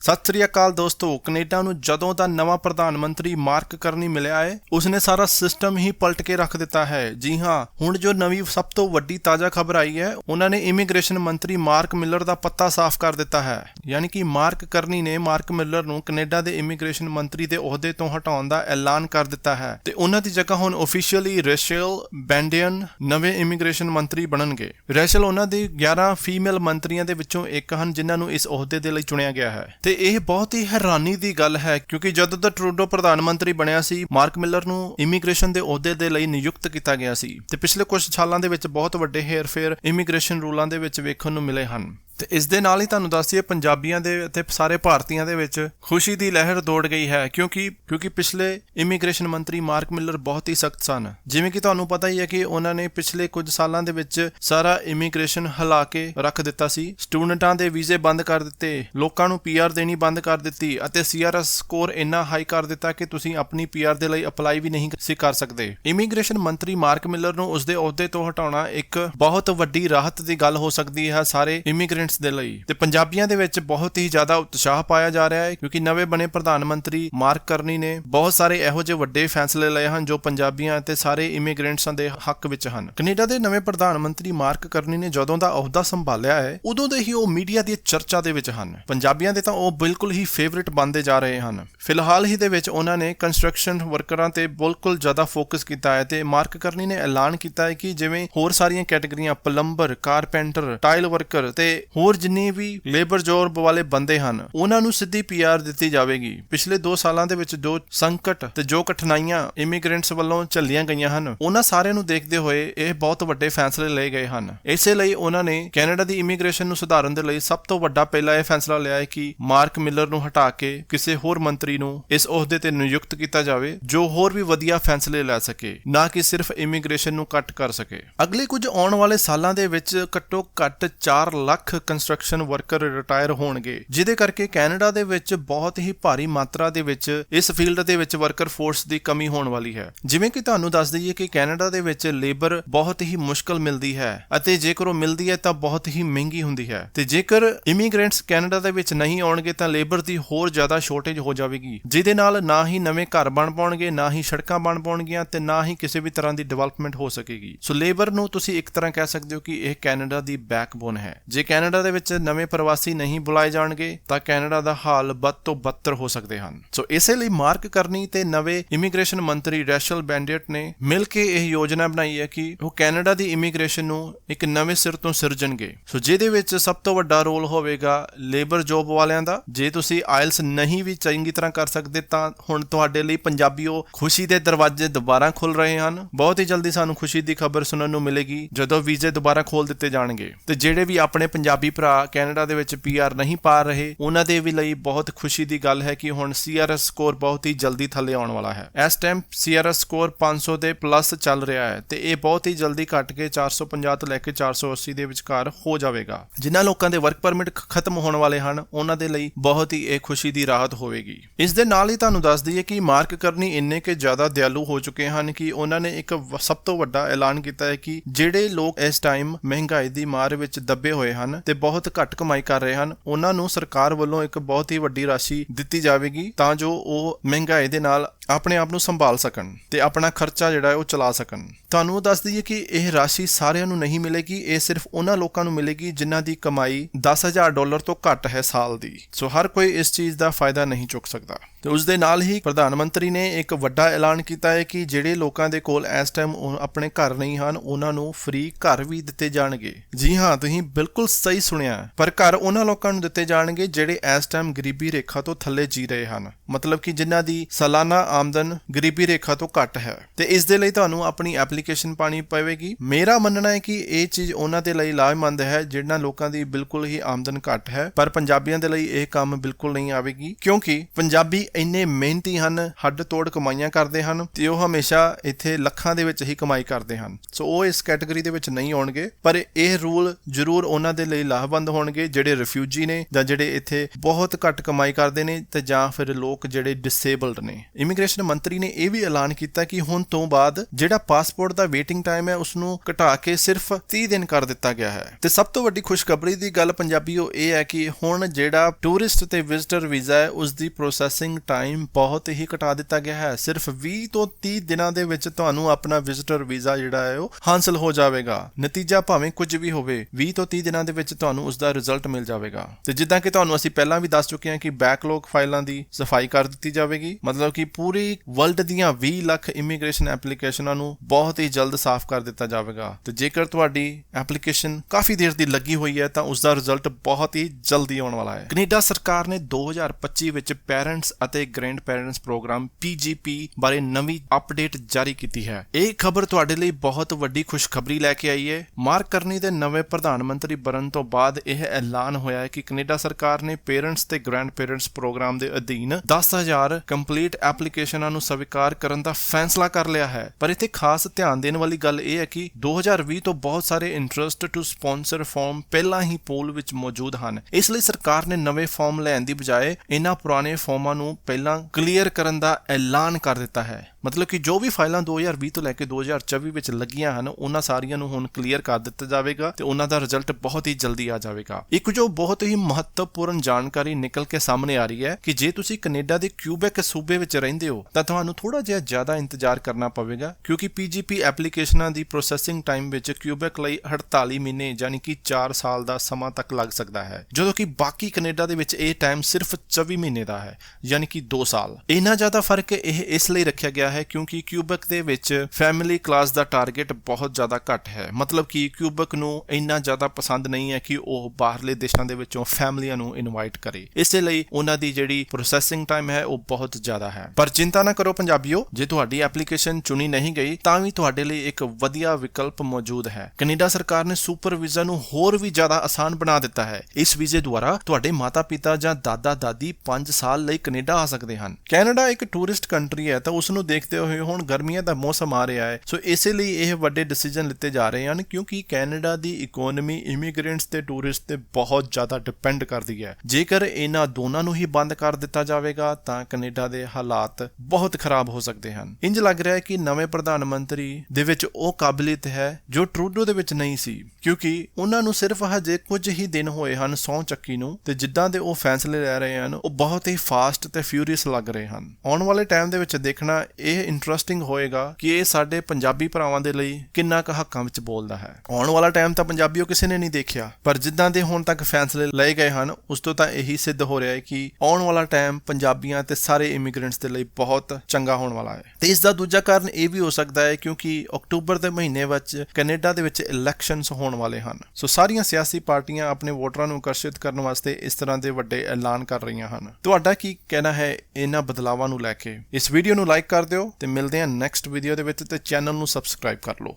ਸਤਿ ਸ੍ਰੀ ਅਕਾਲ ਦੋਸਤੋ, ਕੈਨੇਡਾ ਨੂੰ ਜਦੋਂ ਦਾ ਨਵਾਂ ਪ੍ਰਧਾਨ ਮੰਤਰੀ ਮਾਰਕ ਕਰਨੀ ਮਿਲਿਆ ਹੈ ਉਸਨੇ ਸਾਰਾ ਸਿਸਟਮ ਹੀ ਪਲਟ ਕੇ ਰੱਖ ਦਿੱਤਾ ਹੈ। ਜੀ ਹਾਂ, ਹੁਣ ਜੋ ਨਵੀਂ ਸਭ ਤੋਂ ਵੱਡੀ ਤਾਜ਼ਾ ਖਬਰ ਆਈ ਹੈ, ਉਹਨਾਂ ਨੇ ਇਮੀਗ੍ਰੇਸ਼ਨ ਮੰਤਰੀ ਮਾਰਕ ਮਿਲਰ ਦਾ ਪੱਤਾ ਸਾਫ਼ ਕਰ ਦਿੱਤਾ ਹੈ। ਯਾਨੀ ਕਿ ਮਾਰਕ ਕਰਨੀ ਨੇ ਮਾਰਕ ਮਿਲਰ ਨੂੰ ਕੈਨੇਡਾ ਦੇ ਇਮੀਗ੍ਰੇਸ਼ਨ ਮੰਤਰੀ ਦੇ ਅਹੁਦੇ ਤੋਂ ਹਟਾਉਣ ਦਾ ਐਲਾਨ ਕਰ ਦਿੱਤਾ ਹੈ ਤੇ ਉਹਨਾਂ ਦੀ ਜਗ੍ਹਾ ਹੁਣ ਅਫੀਸ਼ੀਅਲੀ ਰੈਸ਼ਲ ਬੈਂਡੀਅਨ ਨਵੇਂ ਇਮੀਗ੍ਰੇਸ਼ਨ ਮੰਤਰੀ ਬਣਨਗੇ। ਰੈਸ਼ਲ ਉਹਨਾਂ ਦੇ 11 ਫੀਮੇਲ ਮੰਤਰੀਆਂ ਦੇ ਵਿੱਚੋਂ ਇੱਕ ਹਨ, ਜਿਨ੍ਹਾਂ ਨੂੰ ਇਸ ਅਹੁਦੇ ਦੇ ਲਈ ਚੁਣਿਆ ਗਿਆ ਹੈ। ਤੇ ਇਹ ਬਹੁਤ ਹੀ ਹੈਰਾਨੀ ਦੀ ਗੱਲ ਹੈ, ਕਿਉਂਕਿ ਜਦੋਂ ਦਾ ਟਰੂਡੋ ਪ੍ਰਧਾਨ ਮੰਤਰੀ ਬਣਿਆ ਸੀ, ਮਾਰਕ ਮਿਲਰ ਨੂੰ ਇਮੀਗ੍ਰੇਸ਼ਨ ਦੇ ਅਹੁਦੇ ਦੇ ਲਈ ਨਿਯੁਕਤ ਕੀਤਾ ਗਿਆ ਸੀ ਤੇ ਪਿਛਲੇ ਕੁਝ ਸਾਲਾਂ ਦੇ ਵਿੱਚ ਬਹੁਤ ਵੱਡੇ ਹੇਰਫੇਰ ਇਮੀਗ੍ਰੇਸ਼ਨ ਰੂਲਾਂ ਦੇ ਵਿੱਚ ਵੇਖਣ ਨੂੰ ਮਿਲੇ ਹਨ। ਤੇ ਇਸ ਦੇ ਨਾਲ ਹੀ ਤੁਹਾਨੂੰ ਦੱਸ ਪੰਜਾਬੀਆਂ ਦੇ ਅਤੇ ਸਾਰੇ ਭਾਰਤੀਆਂ ਦੇ ਵਿੱਚ ਖੁਸ਼ੀ ਦੀ ਲਹਿਰ ਦੌੜ ਗਈ ਹੈ, ਕਿਉਂਕਿ ਕਿਉਂਕਿ ਪਿਛਲੇ ਇਮੀਗ੍ਰੇਸ਼ਨ ਮੰਤਰੀ ਮਾਰਕ ਮਿਲਰ ਬਹੁਤ ਹੀ ਸਖਤ ਸਨ। ਜਿਵੇਂ ਕਿ ਤੁਹਾਨੂੰ ਪਤਾ ਹੀ ਹੈ ਕਿ ਉਹਨਾਂ ਨੇ ਪਿਛਲੇ ਕੁਝ ਸਾਲਾਂ ਦੇ ਵਿੱਚ ਸਾਰਾ ਇਮੀਗ੍ਰੇਸ਼ਨ ਹਿਲਾ ਕੇ ਰੱਖ ਦਿੱਤਾ ਸੀ। ਸਟੂਡੈਂਟਾਂ ਦੇ ਵੀਜ਼ੇ ਬੰਦ ਕਰ ਦਿੱਤੇ, ਲੋਕਾਂ ਨੂੰ ਪੀਆਰ ਦੇਣੀ ਬੰਦ ਕਰ ਦਿੱਤੀ ਅਤੇ ਸੀਆਰਐਸ ਸਕੋਰ ਇੰਨਾ ਹਾਈ ਕਰ ਦਿੱਤਾ ਕਿ ਤੁਸੀਂ ਆਪਣੀ ਪੀਆਰ ਦੇ ਲਈ ਅਪਲਾਈ ਵੀ ਨਹੀਂ ਸੀ ਕਰ ਸਕਦੇ। ਇਮੀਗ੍ਰੇਸ਼ਨ ਮੰਤਰੀ ਮਾਰਕ ਮਿਲਰ ਨੂੰ ਉਸਦੇ ਅਹੁਦੇ ਤੋਂ ਹਟਾਉਣਾ ਇੱਕ ਬਹੁਤ ਵੱਡੀ ਰਾਹਤ ਦੀ ਗੱਲ ਹੋ ਸਕਦੀ ਹੈ। ਸਾਰੇ ਇਮੀਗ੍ਰੇਂਟਸ ਦੇ ਲਈ। ਤੇ ਪੰਜਾਬੀਆਂ ਦੇ ਵਿੱਚ ਬਹੁਤ ਹੀ ਜ਼ਿਆਦਾ ਉਤਸ਼ਾਹ ਪਾਇਆ ਜਾ ਰਿਹਾ ਹੈ, ਕਿਉਂਕਿ ਨਵੇਂ ਬਣੇ ਪ੍ਰਧਾਨ ਮੰਤਰੀ ਮਾਰਕ ਕਰਨੀ ਨੇ ਬਹੁਤ ਸਾਰੇ ਇਹੋ ਜਿਹੇ ਵੱਡੇ ਫੈਸਲੇ ਲਏ ਹਨ ਜੋ ਪੰਜਾਬੀਆਂ ਅਤੇ ਸਾਰੇ ਇਮੀਗ੍ਰੈਂਟਸਾਂ ਦੇ ਹੱਕ ਵਿੱਚ ਹਨ। ਕੈਨੇਡਾ ਦੇ ਨਵੇਂ ਪ੍ਰਧਾਨ ਮੰਤਰੀ ਮਾਰਕ ਕਰਨੀ ਨੇ ਜਦੋਂ ਦਾ ਅਹੁਦਾ ਸੰਭਾਲਿਆ ਹੈ, ਉਦੋਂ ਦੇ ਹੀ ਉਹ ਮੀਡੀਆ ਦੀ ਚਰਚਾ ਦੇ ਵਿੱਚ ਹਨ। ਪੰਜਾਬੀਆਂ ਦੇ ਤਾਂ ਉਹ ਬਿਲਕੁਲ ਹੀ ਫੇਵਰਿਟ ਬਣਦੇ ਜਾ ਰਹੇ ਹਨ। ਫਿਲਹਾਲ ਹੀ ਦੇ ਵਿੱਚ ਉਹਨਾਂ ਨੇ ਕੰਸਟਰਕਸ਼ਨ ਵਰਕਰਾਂ ਤੇ ਬਿਲਕੁਲ ਜ਼ਿਆਦਾ ਫੋਕਸ ਕੀਤਾ ਹੈ ਤੇ ਮਾਰਕ ਕਰਨੀ ਨੇ ਐਲਾਨ ਕੀਤਾ ਹੈ ਕਿ ਜਿਵੇਂ ਹੋਰ ਸਾਰੀਆਂ ਕੈਟਾਗਰੀਆਂ ਪਲੰਬਰ ਕਾਰਪੈਂਟਰ ਟਾਈਲ ਵਰਕਰ ਤੇ ਹੋਰ ਜਿੰਨੇ ਵੀ ਲੇਬਰ ਜੋਬ ਵਾਲੇ ਬੰਦੇ ਹਨ, ਉਹਨਾਂ ਨੂੰ ਸਿੱਧੀ ਪੀਆਰ ਦਿੱਤੀ ਜਾਵੇਗੀ। ਪਿਛਲੇ 2 ਸਾਲਾਂ ਦੇ ਵਿੱਚ ਜੋ ਸੰਕਟ ਤੇ ਜੋ ਕਠਿਨਾਈਆਂ ਇਮੀਗ੍ਰੈਂਟਸ ਵੱਲੋਂ ਝੱਲੀਆਂ ਗਈਆਂ ਹਨ, ਉਹਨਾਂ ਸਾਰਿਆਂ ਨੂੰ ਦੇਖਦੇ ਹੋਏ ਇਹ ਬਹੁਤ ਵੱਡੇ ਫੈਸਲੇ ਲਏ ਗਏ ਹਨ। ਇਸੇ ਲਈ ਉਹਨਾਂ ਨੇ ਕੈਨੇਡਾ ਦੀ ਇਮੀਗ੍ਰੇਸ਼ਨ ਨੂੰ ਸੁਧਾਰਨ ਦੇ ਲਈ ਸਭ ਤੋਂ ਵੱਡਾ ਪਹਿਲਾ ਇਹ ਫੈਸਲਾ ਲਿਆ ਹੈ ਕਿ ਮਾਰਕ ਮਿਲਰ ਨੂੰ ਹਟਾ ਕੇ ਕਿਸੇ ਹੋਰ ਮੰਤਰੀ ਨੂੰ ਇਸ ਅਹੁਦੇ ਤੇ ਨਿਯੁਕਤ ਕੀਤਾ ਜਾਵੇ, ਜੋ ਹੋਰ ਵੀ ਵਧੀਆ ਫੈਸਲੇ ਲੈ ਸਕੇ, ਨਾ ਕਿ ਸਿਰਫ ਇਮੀਗ੍ਰੇਸ਼ਨ ਨੂੰ ਕੱਟ ਕਰ ਸਕੇ। ਅਗਲੇ ਕੁਝ ਆਉਣ ਵਾਲੇ ਸਾਲਾਂ ਦੇ ਵਿੱਚ ਘੱਟੋ ਘੱਟ 4 ਲੱਖ ਕੰਸਟਰਕਸ਼ਨ ਵਰਕਰ ਰਿਟਾਇਰ ਹੋਣਗੇ, ਜਿਹਦੇ ਕਰਕੇ ਕੈਨੇਡਾ ਦੇ ਵਿੱਚ ਬਹੁਤ ਹੀ ਭਾਰੀ ਮਾਤਰਾ ਦੇ ਵਿੱਚ ਇਸ ਫੀਲਡ ਦੇ ਵਿੱਚ ਵਰਕਰ ਫੋਰਸ ਦੀ ਕਮੀ ਹੋਣ ਵਾਲੀ ਹੈ। ਜਿਵੇਂ ਕਿ ਤੁਹਾਨੂੰ ਦੱਸ ਦਈਏ ਕਿ ਕੈਨੇਡਾ ਦੇ ਵਿੱਚ ਲੇਬਰ ਬਹੁਤ ਹੀ ਮੁਸ਼ਕਲ ਮਿਲਦੀ ਹੈ ਅਤੇ ਜੇਕਰ ਉਹ ਮਿਲਦੀ ਹੈ ਤਾਂ ਬਹੁਤ ਹੀ ਮਹਿੰਗੀ ਹੁੰਦੀ ਹੈ। ਤੇ ਜੇਕਰ ਇਮੀਗ੍ਰੈਂਟਸ ਕੈਨੇਡਾ ਦੇ ਵਿੱਚ ਨਹੀਂ ਆਉਣਗੇ ਤਾਂ ਲੇਬਰ ਦੀ ਹੋਰ ਜ਼ਿਆਦਾ ਸ਼ਾਰਟੇਜ ਹੋ ਜਾਵੇਗੀ, ਜਿਹਦੇ ਨਾਲ ਨਾ ਹੀ ਨਵੇਂ ਘਰ ਬਣ ਪਾਉਣਗੇ, ਨਾ ਹੀ ਸੜਕਾਂ ਬਣ ਪਾਉਣਗੀਆਂ ਤੇ ਨਾ ਹੀ ਕਿਸੇ ਵੀ ਤਰ੍ਹਾਂ ਦੀ ਡਿਵੈਲਪਮੈਂਟ ਹੋ ਸਕੇਗੀ। ਸੋ ਲੇਬਰ ਨੂੰ ਤੁਸੀਂ ਇੱਕ ਤਰ੍ਹਾਂ ਕਹਿ ਸਕਦੇ ਹੋ ਕਿ ਇਹ ਕੈਨੇਡਾ ਦੀ ਬੈਕਬੋਨ ਹੈ। ਜੇ ਕੈਨੇਡਾ ਦੇ ਵਿੱਚ ਨਵੇਂ ਪ੍ਰਵਾਸੀ ਨਹੀਂ ਬੁਲਾਏ ਜਾਣਗੇ, ਤਾਂ ਕੈਨੇਡਾ ਦਾ ਹਾਲ ਬਦ ਤੋਂ ਬੱਤਰ ਹੋ ਸਕਦੇ ਹਨ। ਸੋ ਇਸੇ ਲਈ ਮਾਰਕ ਕਰਨੀ ਤੇ ਨਵੇਂ ਇਮੀਗ੍ਰੇਸ਼ਨ ਮੰਤਰੀ ਰੈਸ਼ਲ ਬੈਂਡੇਟ ਨੇ ਮਿਲ ਕੇ ਇਹ ਯੋਜਨਾ ਬਣਾਈ ਹੈ ਕਿ ਉਹ ਕੈਨੇਡਾ ਦੀ ਇਮੀਗ੍ਰੇਸ਼ਨ ਨੂੰ ਇੱਕ ਨਵੇਂ ਸਿਰ ਤੋਂ ਸਿਰਜਣਗੇ। ਸੋ ਜਿਹਦੇ ਵਿੱਚ ਸਭ ਤੋਂ ਵੱਡਾ ਰੋਲ ਹੋਵੇਗਾ ਲੇਬਰ ਜੌਬ ਵਾਲਿਆਂ ਦਾ। ਜੇ ਤੁਸੀਂ ਆਇਲਸ ਨਹੀਂ ਵੀ ਚੰਗੀ ਤਰ੍ਹਾਂ ਕਰ ਸਕਦੇ, ਤਾਂ ਹੁਣ ਤੁਹਾਡੇ ਲਈ ਪੰਜਾਬੀਓ ਖੁਸ਼ੀ ਦੇ ਦਰਵਾਜ਼ੇ ਦੁਬਾਰਾ ਖੁੱਲ ਰਹੇ ਹਨ। ਬਹੁਤ ਹੀ ਜਲਦੀ ਸਾਨੂੰ ਖੁਸ਼ੀ ਦੀ ਖਬਰ ਸੁਣਨ ਨੂੰ ਮਿਲੇਗੀ ਜਦੋਂ ਵੀਜ਼ੇ ਦੁਬਾਰਾ ਖੋਲ ਦਿੱਤੇ ਜਾਣਗੇ। ਤੇ ਜਿਹੜੇ ਵੀ ਆਪਣੇ ਪੰਜਾਬੀ ਭਰਾ ਕੈਨੇਡਾ ਦੇ ਵਿੱਚ ਪੀਆਰ ਨਹੀਂ ਪਾ ਰਹੇ, ਉਹਨਾਂ ਦੇ ਵੀ ਲਈ ਬਹੁਤ ਖੁਸ਼ੀ ਦੀ ਗੱਲ ਹੈ ਕਿ ਹੁਣ ਸੀਆਰਐਸ ਸਕੋਰ ਬਹੁਤ ਹੀ ਜਲਦੀ ਥੱਲੇ ਆਉਣ ਵਾਲਾ ਹੈ। ਇਸ ਟਾਈਮ ਸੀਆਰਐਸ ਸਕੋਰ 500 ਦੇ ਪਲੱਸ ਚੱਲ ਰਿਹਾ ਹੈ ਤੇ ਇਹ ਬਹੁਤ ਹੀ ਜਲਦੀ ਘਟ ਕੇ 450 ਤੋਂ ਲੈ ਕੇ 480 ਦੇ ਵਿਚਕਾਰ ਹੋ ਜਾਵੇਗਾ। ਜਿਨ੍ਹਾਂ ਲੋਕਾਂ ਦੇ ਵਰਕ ਪਰਮਿਟ ਖਤਮ ਹੋਣ ਵਾਲੇ ਹਨ, ਉਹਨਾਂ ਦੇ ਲਈ ਬਹੁਤ ਹੀ ਇਹ ਖੁਸ਼ੀ ਦੀ ਰਾਹਤ ਹੋਵੇਗੀ। ਇਸ ਦੇ ਨਾਲ ਹੀ ਤੁਹਾਨੂੰ ਦੱਸ ਦਈਏ ਕਿ ਮਾਰਕ ਕਰਨੀ ਇੰਨੇ ਕਿ ਜ਼ਿਆਦਾ ਦਿਆਲੂ ਹੋ ਚੁੱਕੇ ਹਨ ਕਿ ਉਹਨਾਂ ਨੇ ਇੱਕ ਸਭ ਤੋਂ ਵੱਡਾ ਐਲਾਨ ਕੀਤਾ ਹੈ ਕਿ ਜਿਹੜੇ ਲੋਕ ਇਸ ਟਾਈਮ ਮਹਿੰਗਾਈ ਦੀ ਮਾਰ ਵਿੱਚ ਦੱਬੇ ਹੋਏ ਹਨ ਤੇ ਬਹੁਤ ਘੱਟ ਕਮਾਈ ਕਰ ਰਹੇ ਹਨ। ਉਹਨਾਂ ਨੂੰ ਸਰਕਾਰ ਵੱਲੋਂ ਇੱਕ ਬਹੁਤ ਹੀ ਵੱਡੀ ਰਾਸ਼ੀ ਦਿੱਤੀ ਜਾਵੇਗੀ ਤਾਂ ਜੋ ਉਹ ਮਹਿੰਗਾਈ ਦੇ ਨਾਲ ਆਪਣੇ ਆਪ ਨੂੰ ਸੰਭਾਲ ਸਕਣ ਤੇ ਆਪਣਾ ਖਰਚਾ ਜਿਹੜਾ ਹੈ ਉਹ ਚਲਾ ਸਕਣ। ਤੁਹਾਨੂੰ ਦੱਸ ਦਈਏ ਕਿ ਇਹ ਰਾਸ਼ੀ ਸਾਰਿਆਂ ਨੂੰ ਨਹੀਂ ਮਿਲੇਗੀ, ਇਹ ਸਿਰਫ ਉਹਨਾਂ ਲੋਕਾਂ ਨੂੰ ਮਿਲੇਗੀ ਜਿਨ੍ਹਾਂ ਦੀ ਕਮਾਈ 10000 ਡਾਲਰ ਤੋਂ ਘੱਟ ਹੈ ਸਾਲ ਦੀ। ਸੋ ਹਰ ਕੋਈ ਇਸ ਚੀਜ਼ ਦਾ ਫਾਇਦਾ ਨਹੀਂ ਚੁੱਕ ਸਕਦਾ। ਤੇ ਉਸ ਦੇ ਨਾਲ ਹੀ ਪ੍ਰਧਾਨ ਮੰਤਰੀ ਨੇ ਇੱਕ ਵੱਡਾ ਐਲਾਨ ਕੀਤਾ ਹੈ ਕਿ ਜਿਹੜੇ ਲੋਕਾਂ ਦੇ ਕੋਲ ਇਸ ਟਾਈਮ ਆਪਣੇ ਘਰ ਨਹੀਂ ਹਨ, ਉਹਨਾਂ ਨੂੰ ਫ੍ਰੀ ਘਰ ਵੀ ਦਿੱਤੇ ਜਾਣਗੇ। ਜੀ ਹਾਂ, ਤੁਸੀਂ ਬਿਲਕੁਲ ਸਹੀ ਸੁਣਿਆ। ਪਰ ਘਰ ਉਹਨਾਂ ਲੋਕਾਂ ਨੂੰ ਦਿੱਤੇ ਜਾਣਗੇ ਜਿਹੜੇ ਇਸ ਟਾਈਮ ਗਰੀਬੀ ਰੇਖਾ ਤੋਂ ਥੱਲੇ ਜੀ ਰਹੇ ਹਨ। ਮਤਲਬ ਕਿ ਜਿਨ੍ਹਾਂ ਦੀ ਸਾਲਾਨਾ ਆਮਦਨ ਗਰੀਬੀ ਰੇਖਾ ਤੋਂ ਘੱਟ ਹੈ। ਤੇ ਇਸ ਦੇ ਲਈ ਤੁਹਾਨੂੰ ਆਪਣੀ ਐਪਲੀਕੇਸ਼ਨ ਪਾਣੀ ਪਵੇਗੀ। ਮੇਰਾ ਮੰਨਣਾ ਹੈ ਕਿ ਇਹ ਚੀਜ਼ ਉਹਨਾਂ ਦੇ ਲਈ ਲਾਹੇਮੰਦ ਹੈ ਜਿਨ੍ਹਾਂ ਲੋਕਾਂ ਦੀ ਬਿਲਕੁਲ ਹੀ ਆਮਦਨ ਘੱਟ ਹੈ। ਪਰ ਪੰਜਾਬੀਆਂ ਦੇ ਲਈ ਇਹ ਕੰਮ ਬਿਲਕੁਲ ਨਹੀਂ ਆਵੇਗੀ, ਕਿਉਂਕਿ ਪੰਜਾਬੀ ਇੰਨੇ ਮਿਹਨਤੀ ਹਨ, ਹੱਡ ਤੋੜ ਕਮਾਈਆਂ ਕਰਦੇ ਹਨ ਤੇ ਉਹ ਹਮੇਸ਼ਾ ਇੱਥੇ ਲੱਖਾਂ ਦੇ ਵਿੱਚ ਹੀ ਕਮਾਈ ਕਰਦੇ ਹਨ। ਸੋ ਉਹ ਇਸ ਕੈਟਾਗਰੀ ਦੇ ਵਿੱਚ ਨਹੀਂ ਆਉਣਗੇ, ਪਰ ਇਹ ਰੂਲ ਜ਼ਰੂਰ ਉਹਨਾਂ ਦੇ ਲਈ ਲਾਹਵੰਦ ਹੋਣਗੇ ਜਿਹੜੇ ਰਿਫਿਊਜੀ ਨੇ ਜਾਂ ਜਿਹੜੇ ਇੱਥੇ ਬਹੁਤ ਘੱਟ ਕਮਾਈ ਕਰਦੇ ਨੇ ਤੇ ਜਾਂ ਫਿਰ ਲੋਕ ਜਿਹੜੇ ਡਿਸੇਬਲਡ ਨੇ। ਇਮੀਗ੍ਰੇਸ਼ਨ ਮੰਤਰੀ ਨੇ ਇਹ ਵੀ ਐਲਾਨ ਕੀਤਾ ਕਿ ਹੁਣ ਤੋਂ ਬਾਅਦ ਜਿਹੜਾ ਪਾਸਪੋਰਟ ਦਾ ਵੇਟਿੰਗ ਟਾਈਮ ਹੈ ਉਸ ਨੂੰ ਘਟਾ ਕੇ ਸਿਰਫ 30 ਦਿਨ ਕਰ ਦਿੱਤਾ ਗਿਆ ਹੈ। ਤੇ ਸਭ ਤੋਂ ਵੱਡੀ ਖੁਸ਼ਖਬਰੀ ਦੀ ਗੱਲ ਪੰਜਾਬੀਓ ਇਹ ਹੈ ਕਿ ਹੁਣ ਜਿਹੜਾ ਟੂਰਿਸਟ ਤੇ ਵਿਜ਼ਟਰ ਵੀਜ਼ਾ ਹੈ ਉਸ ਦੀ ਪ੍ਰੋਸੈਸਿੰਗ ਟਾਈਮ ਬਹੁਤ ਹੀ ਘਟਾ ਦਿੱਤਾ ਗਿਆ ਹੈ। ਸਿਰਫ 20 ਤੋਂ 30 ਦਿਨਾਂ ਦੇ ਵਿੱਚ ਤੁਹਾਨੂੰ ਆਪਣਾ ਵਿਜ਼ਟਰ ਵੀਜ਼ਾ ਜਿਹੜਾ ਹੈ ਉਹ ਹਾਸਲ ਹੋ ਜਾਵੇਗਾ। ਨਤੀਜਾ ਭਾਵੇਂ ਕੁਝ ਵੀ ਹੋਵੇ 20 ਤੋਂ 30 ਦਿਨਾਂ ਦੇ ਵਿੱਚ ਤੁਹਾਨੂੰ ਉਸ ਦਾ ਰਿਜ਼ਲਟ ਮਿਲ ਜਾਵੇਗਾ। ਤੇ ਜਿੱਦਾਂ ਕਿ ਤੁਹਾਨੂੰ ਅਸੀਂ ਪਹਿਲਾਂ ਵੀ ਦੱਸ ਚੁੱਕੇ ਹਾਂ ਕਿ ਬੈਕਲੌਗ ਫਾਈਲਾਂ ਦੀ ਸਫ਼ਾਈ ਕਰ ਦਿੱਤੀ ਜਾਵੇਗੀ। ਮਤਲਬ ਕਿ ਪੂਰੀ ਵਰਲਡ ਦੀਆਂ 20 ਲੱਖ ਇਮੀਗ੍ਰੇਸ਼ਨ ਐਪਲੀਕੇਸ਼ਨਾਂ ਨੂੰ ਬਹੁਤ ਹੀ ਜਲਦ ਸਾਫ਼ ਕਰ ਦਿੱਤਾ ਜਾਵੇਗਾ। ਤੇ ਜੇਕਰ ਤੁਹਾਡੀ ਐਪਲੀਕੇਸ਼ਨ ਕਾਫੀ ਦੇਰ ਦੀ ਲੱਗੀ ਹੋਈ ਹੈ, ਤਾਂ ਉਸ ਦਾ ਰਿਜ਼ਲਟ ਬਹੁਤ ਹੀ ਜਲਦੀ ਆਉਣ ਵਾਲਾ ਹੈ। ਕੈਨੇਡਾ ਸਰਕਾਰ ਨੇ 2025 ਵਿੱਚ ਪੈਰੈਂਟਸ ਅਤੇ ਗ੍ਰੈਂਡ ਪ੍ਰੋਗਰਾਮ PGP ਬਾਰੇ ਨਵੀਂ ਅਪਡੇਟ ਜਾਰੀ ਕੀਤੀ ਹੈ। ਇਹ ਖਬਰ ਤੁਹਾਡੇ ਲਈ ਬਹੁਤ ਵੱਡੀ ਖੁਸ਼ਖਬਰੀ ਲੈ ਕੇ ਆਈ ਹੈ। ਮਾਰਕ ਕਰਨੀ ਦੇ ਨਵੇਂ ਪ੍ਰਧਾਨ ਮੰਤਰੀ ਬਣਨ ਤੋਂ ਬਾਅਦ ਇਹ ਐਲਾਨ ਹੋਇਆ ਹੈ ਕਿ ਕੈਨੇਡਾ ਸਰਕਾਰ ਨੇ ਪੇਰੈਂਟਸ ਤੇ ਗ੍ਰੈਂਡ ਪ੍ਰੋਗਰਾਮ ਦੇ ਅਧੀਨ 10000 ਕੰਪਲੀਟ ਐਪਲੀਕੇਸ਼ਨਾਂ ਨੂੰ ਸਵੀਕਾਰ ਕਰਨ ਦਾ ਫੈਸਲਾ ਕਰ ਲਿਆ ਹੈ। ਪਰ ਇੱਥੇ ਖਾਸ ਧਿਆਨ ਦੇਣ ਵਾਲੀ ਗੱਲ ਇਹ ਹੈ ਕਿ 2020 ਤੋਂ ਬਹੁਤ ਸਾਰੇ ਇੰਟਰਸਟ ਟੂ ਸਪਾਂਸਰ ਫਾਰਮ ਪਹਿਲਾਂ ਹੀ ਪੂਲ ਵਿੱਚ ਮੌਜੂਦ ਹਨ। ਇਸ ਲਈ ਸਰਕਾਰ ਨੇ ਨਵੇਂ ਫਾਰਮ ਲੈਣ ਦੀ ਬਜਾਏ ਇਹਨਾਂ ਪੁਰਾਣੇ ਫਾਰਮਾਂ ਨੂੰ ਪਹਿਲਾਂ ਕਲੀਅਰ ਕਰਨ ਦਾ ਐਲਾਨ ਕਰ ਦਿੱਤਾ ਹੈ। ਮਤਲਬ ਕਿ ਜੋ ਵੀ ਫਾਈਲਾਂ 2020 ਤੋਂ ਲੈ ਕੇ 2024 ਵਿੱਚ ਲੱਗੀਆਂ ਹਨ, ਉਹਨਾਂ ਸਾਰੀਆਂ ਨੂੰ ਹੁਣ ਕਲੀਅਰ ਕਰ ਦਿੱਤਾ ਜਾਵੇਗਾ ਤੇ ਉਹਨਾਂ ਦਾ ਰਿਜ਼ਲਟ ਬਹੁਤ ਹੀ ਜਲਦੀ ਆ ਜਾਵੇਗਾ। ਇੱਕ ਜੋ ਬਹੁਤ ਹੀ ਮਹੱਤਵਪੂਰਨ ਜਾਣਕਾਰੀ ਨਿਕਲ ਕੇ ਸਾਹਮਣੇ ਆ ਰਹੀ ਹੈ ਕਿ ਜੇ ਤੁਸੀਂ ਕੈਨੇਡਾ ਦੇ ਕਿਊਬੈਕ ਸੂਬੇ ਵਿੱਚ ਰਹਿੰਦੇ ਹੋ, ਤਾਂ ਤੁਹਾਨੂੰ ਥੋੜਾ ਜਿਹਾ ਜ਼ਿਆਦਾ ਇੰਤਜ਼ਾਰ ਕਰਨਾ ਪਵੇਗਾ, ਕਿਉਂਕਿ PGP ਐਪਲੀਕੇਸ਼ਨਾਂ ਦੀ ਪ੍ਰੋਸੈਸਿੰਗ ਟਾਈਮ ਵਿੱਚ ਕਿਊਬੈਕ ਲਈ 48 ਮਹੀਨੇ ਯਾਨੀ ਕਿ 4 ਸਾਲ ਦਾ ਸਮਾਂ ਤੱਕ ਲੱਗ ਸਕਦਾ ਹੈ। ਜਦੋਂ ਕਿ ਬਾਕੀ ਕੈਨੇਡਾ ਦੇ ਵਿੱਚ ਇਹ ਟਾਈਮ ਸਿਰਫ 24 ਮਹੀਨੇ ਦਾ ਹੈ, ਯਾਨੀ ਕਿ 2 ਸਾਲ। ਇੰਨਾ ਜ਼ਿਆਦਾ ਫ਼ਰਕ ਇਹ ਇਸ ਲਈ ਰੱਖਿਆ ਗਿਆ ਹੈ ਕਿਉਂਕਿ ਕਿਊਬਕ ਦੇ ਵਿੱਚ ਫੈਮਿਲੀ ਕਲਾਸ ਦਾ ਟਾਰਗੇਟ ਬਹੁਤ ਜ਼ਿਆਦਾ ਘੱਟ ਹੈ। ਮਤਲਬ ਕਿ ਕਿਊਬਕ ਨੂੰ ਇੰਨਾ ਜ਼ਿਆਦਾ ਪਸੰਦ ਨਹੀਂ ਹੈ ਕਿ ਉਹ ਬਾਹਰਲੇ ਦੇਸ਼ਾਂ ਦੇ ਵਿੱਚੋਂ ਫੈਮਲੀਆਂ ਨੂੰ ਇਨਵਾਈਟ ਕਰੇ। ਇਸੇ ਲਈ ਉਹਨਾਂ ਦੀ ਜਿਹੜੀ ਪ੍ਰੋਸੈਸਿੰਗ ਟਾਈਮ ਹੈ, ਉਹ ਬਹੁਤ ਜ਼ਿਆਦਾ ਹੈ। ਪਰ ਚਿੰਤਾ ਨਾ ਕਰੋ ਪੰਜਾਬੀਓ, ਜੇ ਤੁਹਾਡੀ ਐਪਲੀਕੇਸ਼ਨ ਚੁਣੀ ਨਹੀਂ ਗਈ, ਤਾਂ ਵੀ ਤੁਹਾਡੇ ਲਈ ਇੱਕ ਵਧੀਆ ਵਿਕਲਪ ਮੌਜੂਦ ਹੈ। ਕੈਨੇਡਾ ਸਰਕਾਰ ਨੇ ਸੁਪਰ ਵੀਜ਼ਾ ਨੂੰ ਹੋਰ ਵੀ ਜ਼ਿਆਦਾ ਆਸਾਨ ਬਣਾ ਦਿੱਤਾ ਹੈ। ਇਸ ਵੀਜ਼ੇ ਦੁਆਰਾ ਤੁਹਾਡੇ ਮਾਤਾ-ਪਿਤਾ ਜਾਂ ਦਾਦਾ-ਦਾਦੀ 5 ਸਾਲ ਲਈ ਕੈਨੇਡਾ ਆ ਸਕਦੇ ਹਨ। ਕੈਨੇਡਾ ਇੱਕ ਟੂਰਿਸਟ ਕੰਟਰੀ ਹੈ, ਤਾਂ ਉਸ ਨੂੰ ਦੇਖਦੇ ਹੋਏ ਹੁਣ ਗਰਮੀਆਂ ਦਾ ਮੌਸਮ ਆ ਰਿਹਾ ਹੈ। ਸੋ ਇਸੇ ਲਈ ਇਹ ਵੱਡੇ ਡਿਸੀਜਨ ਲਿੱਤੇ ਜਾ ਰਹੇ ਹਨ ਕਿਉਂਕਿ ਕੈਨੇਡਾ ਦੀ ਇਕਨੋਮੀ ਇਮੀਗ੍ਰੈਂਟਸ ਤੇ ਟੂਰਿਸਟ ਤੇ ਬਹੁਤ ਜ਼ਿਆਦਾ ਡਿਪੈਂਡ ਕਰਦੀ ਹੈ। ਜੇਕਰ ਇਹਨਾਂ ਦੋਨਾਂ ਨੂੰ ਹੀ ਬੰਦ ਕਰ ਦਿੱਤਾ ਜਾਵੇਗਾ, ਤਾਂ ਕੈਨੇਡਾ ਦੇ ਹਾਲਾਤ ਬਹੁਤ ਖਰਾਬ ਹੋ ਸਕਦੇ ਹਨ। ਇੰਜ ਲੱਗ ਰਿਹਾ ਹੈ ਕਿ ਨਵੇਂ ਪ੍ਰਧਾਨ ਮੰਤਰੀ ਦੇ ਵਿੱਚ ਉਹ ਕਾਬਲੀਅਤ ਹੈ ਜੋ ਟਰੂਡੋ ਦੇ ਵਿੱਚ ਨਹੀਂ ਸੀ, ਕਿਉਂਕਿ ਉਹਨਾਂ ਨੂੰ ਸਿਰਫ ਹਜੇ ਕੁਝ ਹੀ ਦਿਨ ਹੋਏ ਹਨ ਸੌ ਚੱਕੀ ਨੂੰ ਤੇ ਜਿੱਦਾਂ ਦੇ ਉਹ ਫੈਸਲੇ ਲੈ ਰਹੇ ਹਨ, ਉਹ ਬਹੁਤ ਹੀ ਫਾਸਟ ਤੇ ਫਿਊਰੀਅਸ ਲੱਗ ਰਹੇ ਹਨ। ਆਉਣ ਵਾਲੇ ਟਾਈਮ ਦੇ ਵਿੱਚ ਦੇਖਣਾ ਇਹ ਇੰਟਰਸਟਿੰਗ ਹੋਏਗਾ ਕਿ ਇਹ ਸਾਡੇ ਪੰਜਾਬੀ ਭਰਾਵਾਂ ਦੇ ਲਈ ਕਿੰਨਾ ਕੁ ਹੱਕਾਂ ਵਿੱਚ ਬੋਲਦਾ ਹੈ। ਆਉਣ ਵਾਲਾ ਟਾਈਮ ਤਾਂ ਪੰਜਾਬੀਓ ਕਿਸੇ ਨੇ ਨਹੀਂ ਦੇਖਿਆ, ਪਰ ਜਿੱਦਾਂ ਦੇ ਹੁਣ ਤੱਕ ਫੈਸਲੇ ਲਏ ਗਏ ਹਨ, ਉਸ ਤੋਂ ਤਾਂ ਇਹੀ ਸਿੱਧ ਹੋ ਰਿਹਾ ਹੈ ਕਿ ਆਉਣ ਵਾਲਾ ਟਾਈਮ ਪੰਜਾਬੀਆਂ ਤੇ ਸਾਰੇ ਇਮੀਗ੍ਰੈਂਟਸ ਦੇ ਲਈ ਬਹੁਤ ਚੰਗਾ ਹੋਣ ਵਾਲਾ ਹੈ। ਤੇ ਇਸ ਦਾ ਦੂਜਾ ਕਾਰਨ ਇਹ ਵੀ ਹੋ ਸਕਦਾ ਹੈ ਕਿਉਂਕਿ ਅਕਤੂਬਰ ਦੇ ਮਹੀਨੇ ਵਿੱਚ ਕੈਨੇਡਾ ਦੇ ਵਿੱਚ ਇਲੈਕਸ਼ਨਸ ਹੋਣ ਵਾਲੇ ਹਨ। ਸੋ ਸਾਰੀਆਂ ਸਿਆਸੀ ਪਾਰਟੀਆਂ ਆਪਣੇ ਵੋਟਰਾਂ ਨੂੰ ਆਕਰਸ਼ਿਤ ਕਰਨ ਵਾਸਤੇ ਇਸ ਤਰ੍ਹਾਂ ਦੇ ਵੱਡੇ ਐਲਾਨ ਕਰ ਰਹੀਆਂ ਹਨ। ਤੁਹਾਡਾ ਕੀ ਕਹਿਣਾ ਹੈ ਇਹਨਾਂ ਬਦਲਾਵਾਂ ਨੂੰ ਲੈ ਕੇ? ਇਸ ਵੀਡੀਓ ਨੂੰ ਲਾਈਕ ਕਰ ਦਿਓ ਤੇ ਮਿਲਦੇ ਹਾਂ ਨੈਕਸਟ ਵੀਡੀਓ ਦੇ ਵਿੱਚ ਤੇ ਚੈਨਲ ਨੂੰ ਸਬਸਕ੍ਰਾਈਬ ਕਰ ਲਓ।